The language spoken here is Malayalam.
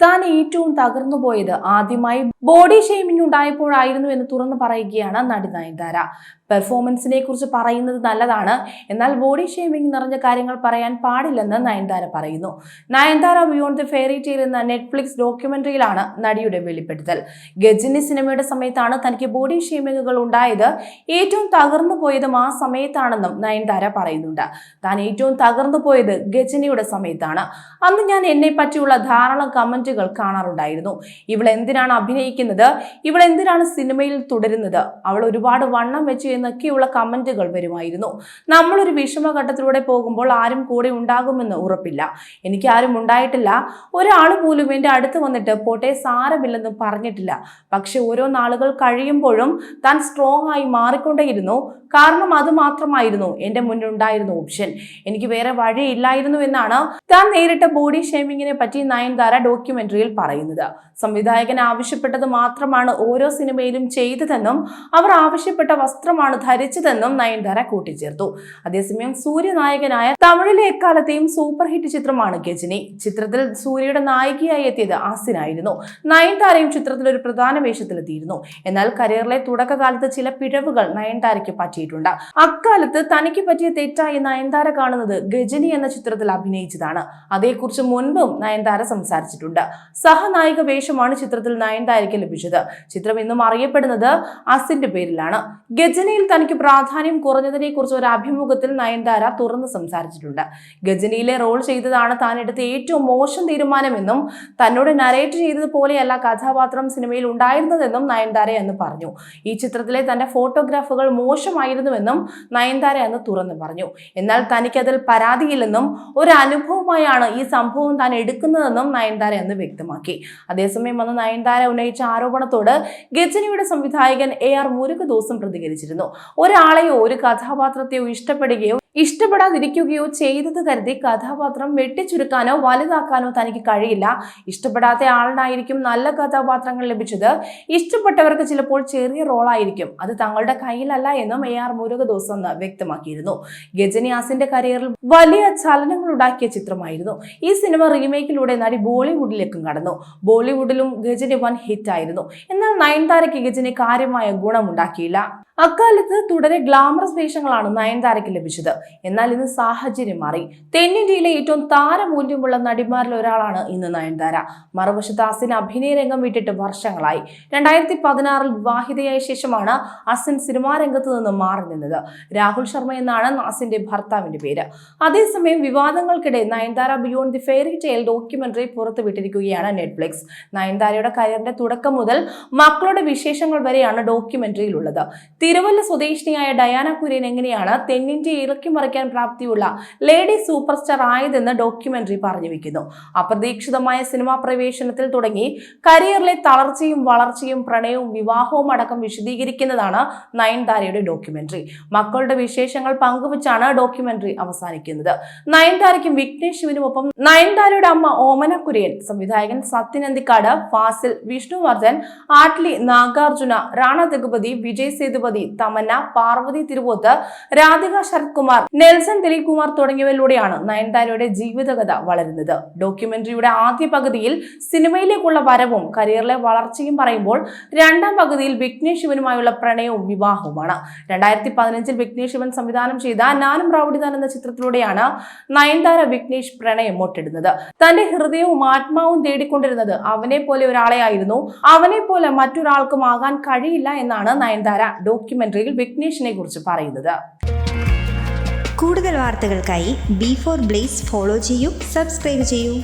താൻ ഏറ്റവും തകർന്നു പോയത് ആദ്യമായി ബോഡി ഷെയ്മിംഗ് ഉണ്ടായപ്പോഴായിരുന്നു എന്ന് തുറന്നു പറയുകയാണ് നടി നയൻതാര. പെർഫോമൻസിനെ കുറിച്ച് പറയുന്നത് നല്ലതാണ്. എന്നാൽ ബോഡി ഷേമിംഗ് നിറഞ്ഞ കാര്യങ്ങൾ പറയാൻ പാടില്ലെന്ന് നയൻതാര പറയുന്നു. Nayanthara beyond the fairy tale എന്ന നെറ്റ്ഫ്ലിക്സ് ഡോക്യുമെന്ററിയിലാണ് നടിയുടെ വെളിപ്പെടുത്തൽ. ഗജിനി സിനിമയുടെ സമയത്താണ് തനിക്ക് ബോഡി ഷേമിങ്ങുകൾ ഉണ്ടായത്. ഏറ്റവും തകർന്നു പോയതും ആ സമയത്താണെന്നും നയൻതാര പറയുന്നുണ്ട്. താൻ ഏറ്റവും തകർന്നു പോയത് ഗജിനിയുടെ സമയത്താണ്. അന്ന് ഞാൻ എന്നെ പറ്റിയുള്ള ധാരാളം കമന്റുകൾ കാണാറുണ്ടായിരുന്നു. ഇവൾ എന്തിനാണ് അഭിനയിക്കുന്നത്? ഇവൾ എന്തിനാണ് സിനിമയിൽ തുടരുന്നത്? അവൾ ഒരുപാട് വണ്ണം വെച്ച് എന്നൊക്കെയുള്ള കമന്റുകൾ വരുമായിരുന്നു. നമ്മളൊരു വിഷമഘട്ടത്തിലൂടെ പോകുമ്പോൾ ആരും കൂടെ ഉണ്ടാകുമെന്ന് ഉറപ്പില്ല. എനിക്ക് ആരും ഉണ്ടായിട്ടില്ല. ഒരാൾ പോലും എന്റെ അടുത്ത് വന്നിട്ട് പോട്ടെ സാരമില്ലെന്ന് പറഞ്ഞിട്ടില്ല. പക്ഷെ ഓരോ നാളുകൾ കഴിയുമ്പോഴും താൻ സ്ട്രോങ് ആയി മാറിക്കൊണ്ടേയിരുന്നു. കാരണം അത് മാത്രമായിരുന്നു. എന്റെ മുന്നിലുണ്ടായിരുന്ന ഓപ്ഷൻ എനിക്ക് വേറെ വഴിയില്ലായിരുന്നു എന്നാണ് താൻ നേരിട്ട ബോഡി ഷേമിങ്ങിനെ പറ്റി നയൻതാര ഡോക്യുമെന്ററിയിൽ പറയുന്നത്. സംവിധായകൻ ആവശ്യപ്പെട്ടത് മാത്രമാണ് ഓരോ സിനിമയിലും ചെയ്തതെന്നും അവർ ആവശ്യപ്പെട്ട വസ്ത്രമാണ് ധരിച്ചതെന്നും നയൻതാര കൂട്ടിച്ചേർത്തു. അതേസമയം സൂര്യനായകനായ തമിഴിലെ എക്കാലത്തെയും സൂപ്പർ ഹിറ്റ് ചിത്രമാണ് ഗജനി ചിത്രത്തിൽ സൂര്യയുടെ നായികയായി എത്തിയത് ആസിനായിരുന്നു. നയൻതാരയും ചിത്രത്തിൽ ഒരു പ്രധാന വേഷത്തിലെത്തിയിരുന്നു. എന്നാൽ കരിയറിലെ തുടക്കകാലത്ത് ചില പിഴവുകൾ നയൻതാരയ്ക്ക് പറ്റിയിട്ടുണ്ട് അക്കാലത്ത് തനിക്ക് പറ്റിയ തെറ്റായി നയൻതാര കാണുന്നത് ഗജനി എന്ന ചിത്രത്തിൽ അഭിനയിച്ചതാണ്. അതേക്കുറിച്ച് മുൻപും നയൻതാര സംസാരിച്ചിട്ടുണ്ട്. സഹനായിക വേഷമാണ് ചിത്രത്തിൽ നയൻതാരയ്ക്ക് ലഭിച്ചത്. ചിത്രം ഇന്നും അറിയപ്പെടുന്നത് അസിന്റെ പേരിലാണ്. ഗജനിയിൽ തനിക്ക് പ്രാധാന്യം കുറഞ്ഞതിനെ കുറിച്ച് ഒരു അഭിമുഖത്തിൽ നയൻതാര തുറന്ന് സംസാരിച്ചിട്ടുണ്ട്. ഗജനിയിലെ റോൾ ചെയ്തതാണ് താൻ എടുത്ത ഏറ്റവും മോശം തീരുമാനമെന്നും തന്നോട് നരേറ്റ് ചെയ്തതുപോലെയല്ല കഥാപാത്രം സിനിമയിൽ ഉണ്ടായിരുന്നതെന്നും നയൻതാര എന്ന് പറഞ്ഞു. ഈ ചിത്രത്തിലെ തന്റെ ഫോട്ടോഗ്രാഫുകൾ മോശമായിരുന്നുവെന്നും നയൻതാര അന്ന് തുറന്നു പറഞ്ഞു. എന്നാൽ തനിക്കതിൽ പരാതിയില്ലെന്നും ഒരു അനുഭവമായാണ് ഈ സംഭവം താൻ എടുക്കുന്നതെന്നും നയൻതാര അന്ന് വ്യക്തമാക്കി. അതേസമയം അന്ന് നയൻതാര ഉന്നയിച്ച ആരോപണത്തോട് ഗജനിയുടെ സംവിധായകൻ എ ആർ മുരുകദോസും പ്രതികരിച്ചിരുന്നു. ഒരാളെയോ ഒരു കഥാപാത്രത്തെയോ ഇഷ്ടപ്പെടുകയോ ഇഷ്ടപ്പെടാതിരിക്കുകയോ ചെയ്തത് കരുതി കഥാപാത്രം വെട്ടിച്ചുരുക്കാനോ വലുതാക്കാനോ തനിക്ക് കഴിയില്ല. ഇഷ്ടപ്പെടാത്ത ആളിനായിരിക്കും നല്ല കഥാപാത്രങ്ങൾ ലഭിച്ചത്. ഇഷ്ടപ്പെട്ടവർക്ക് ചിലപ്പോൾ ചെറിയ റോളായിരിക്കും. അത് തങ്ങളുടെ കയ്യിലല്ല എന്നും എ ആർ മുരുകദോസ് എന്ന് വ്യക്തമാക്കിയിരുന്നു. ഗജനിയാസിന്റെ കരിയറിൽ വലിയ ചലനങ്ങൾ ഉണ്ടാക്കിയ ചിത്രമായിരുന്നു. ഈ സിനിമ റീമേക്കിലൂടെ നടി ബോളിവുഡിലേക്കും കടന്നു. ബോളിവുഡിലും ഗജനി വൻ ഹിറ്റായിരുന്നു. എന്നാൽ നയൻതാരയ്ക്ക് ഗജനി കാര്യമായ ഗുണമുണ്ടാക്കിയില്ല. അക്കാലത്ത് തുടരെ ഗ്ലാമറസ് വേഷങ്ങളാണ് നയൻതാരയ്ക്ക് ലഭിച്ചത്. എന്നാൽ ഇന്ന് സാഹചര്യം മാറി. തെന്നിന്ത്യയിലെ ഏറ്റവും താരമൂല്യമുള്ള നടിമാരിൽ ഒരാളാണ് ഇന്ന് നയൻതാര. മറുവശത്ത് അസിൻ അഭിനയ രംഗം വിട്ടിട്ട് വർഷങ്ങളായി. രണ്ടായിരത്തി പതിനാറിൽ വിവാഹിതയായ ശേഷമാണ് അസിൻ സിനിമാ രംഗത്ത് നിന്ന് മാറി നിന്നത്. രാഹുൽ ശർമ്മ എന്നാണ് അസിന്റെ ഭർത്താവിന്റെ പേര്. അതേസമയം വിവാദങ്ങൾക്കിടെ Nayanthara beyond the fairy tale documentary പുറത്തുവിട്ടിരിക്കുകയാണ് Netflix. നയൻതാരയുടെ കരിയറിന്റെ തുടക്കം മുതൽ മക്കളുടെ വിശേഷങ്ങൾ വരെയാണ് ഡോക്യുമെന്ററിയിലുള്ളത്. തിരുവല്ല സ്വദേശിനിയായ ഡയാന കുര്യൻ എങ്ങനെയാണ് തെന്നിന്ത്യ ഇറക്കി മറിക്കാൻ പ്രാപ്തിയുള്ള ലേഡി സൂപ്പർ സ്റ്റാർ ആയതെന്ന് ഡോക്യുമെന്ററി പറഞ്ഞു വെക്കുന്നു. അപ്രതീക്ഷിതമായ സിനിമാ പ്രവേശനത്തിൽ തുടങ്ങി കരിയറിലെ തളർച്ചയും വളർച്ചയും പ്രണയവും വിവാഹവും അടക്കം വിശദീകരിക്കുന്നതാണ് നയൻതാരയുടെ ഡോക്യുമെന്ററി. മക്കളുടെ വിശേഷങ്ങൾ പങ്കുവച്ചാണ് ഡോക്യുമെന്ററി അവസാനിക്കുന്നത്. നയൻതാരയ്ക്കും വിഘ്നേഷ് ശിവനുമൊപ്പം നയൻതാരയുടെ അമ്മ ഓമന കുര്യൻ സംവിധായകൻ സത്യനന്ദിക്കാട് ഫാസിൽ വിഷ്ണുവർദ്ധൻ ആട്ലി നാഗാർജുന റാണ രഘുപതി വിജയ് സേതുപതി തമന്ന പാർവതി തിരുവോത്ത് രാധിക ശരത് കുമാർ നെൽസൺ ദിലീപ് കുമാർ തുടങ്ങിയവരിലൂടെയാണ് നയൻതാരയുടെ ജീവിതകഥ വളരുന്നത്. ഡോക്യുമെന്ററിയുടെ ആദ്യ പകുതിയിൽ സിനിമയിലേക്കുള്ള വരവും കരിയറിലെ വളർച്ചയും പറയുമ്പോൾ രണ്ടാം പകുതിയിൽ വിഘ്നേഷ് ശിവനുമായുള്ള പ്രണയവും വിവാഹവുമാണ്. രണ്ടായിരത്തി പതിനഞ്ചിൽ വിഘ്നേഷ് ശിവൻ സംവിധാനം ചെയ്ത നാനും റൌഡിദാൻ എന്ന ചിത്രത്തിലൂടെയാണ് നയൻതാര വിഘ്നേഷ് പ്രണയം മുട്ടെടുന്നത്. തന്റെ ഹൃദയവും ആത്മാവും തേടിക്കൊണ്ടിരുന്നത് അവനെ പോലെ ഒരാളെയായിരുന്നു. അവനെ പോലെ മറ്റൊരാൾക്കും ആകാൻ കഴിയില്ല എന്നാണ് നയൻതാര ഡോക്യുമെന്ററിയിൽ വിഘ്നേഷിനെ കുറിച്ച് പറയുന്നത്. കൂടുതൽ വാർത്തകൾക്കായി ബി ഫോർ ബ്ലേസ് ഫോളോ ചെയ്യൂ സബ്സ്ക്രൈബ് ചെയ്യൂ.